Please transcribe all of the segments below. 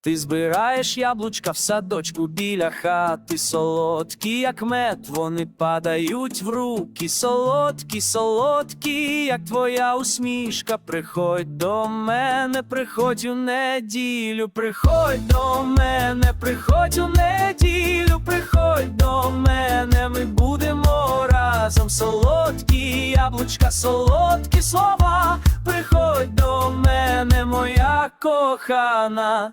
Ти збираєш яблучка в садочку біля хати, солодкі, як мед, вони падають в руки, солодкі, солодкі, як твоя усмішка. Приходь до мене, приходь у неділю, приходь до мене, приходь у неділю, приходь до мене, ми будемо разом. Солодкі яблучка, солодкі слова. Приходь до мене, моя кохана.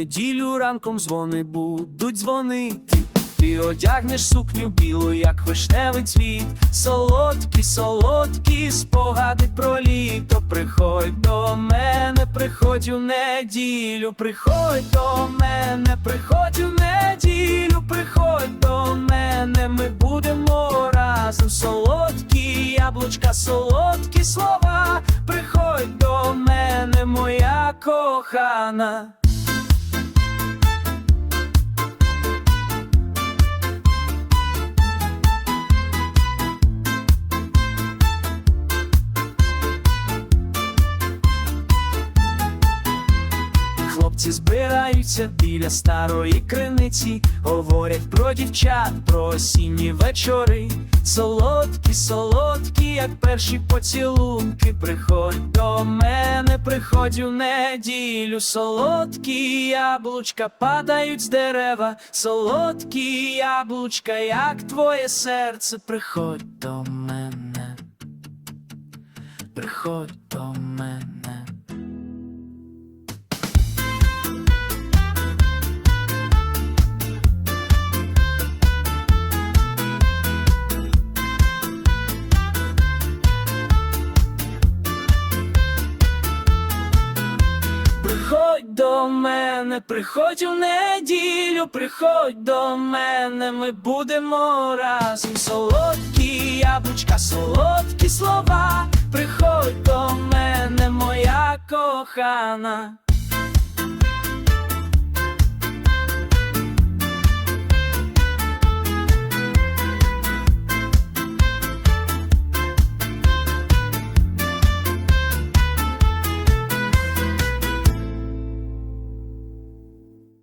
Неділю ранком дзвони будуть дзвонити. Ти одягнеш сукню білу, як вишневий цвіт. Солодкі, солодкі спогади про літо. Приходь до мене, приходь у неділю, приходь до мене, приходь у неділю, приходь до мене, ми будемо разом. Солодкі яблучка, солодкі слова. Приходь до мене, моя кохана. Хлопці збираються біля старої криниці, говорять про дівчат, про осінні вечори. Солодкі, солодкі, як перші поцілунки. Приходь до мене, приходь у неділю. Солодкі яблучка падають з дерева. Солодкі яблучка, як твоє серце. Приходь до мене, приходь до мене. Приходь до мене, приходь у неділю, приходь до мене, ми будемо разом. Солодкі яблучка, солодкі слова. Приходь до мене, моя кохана.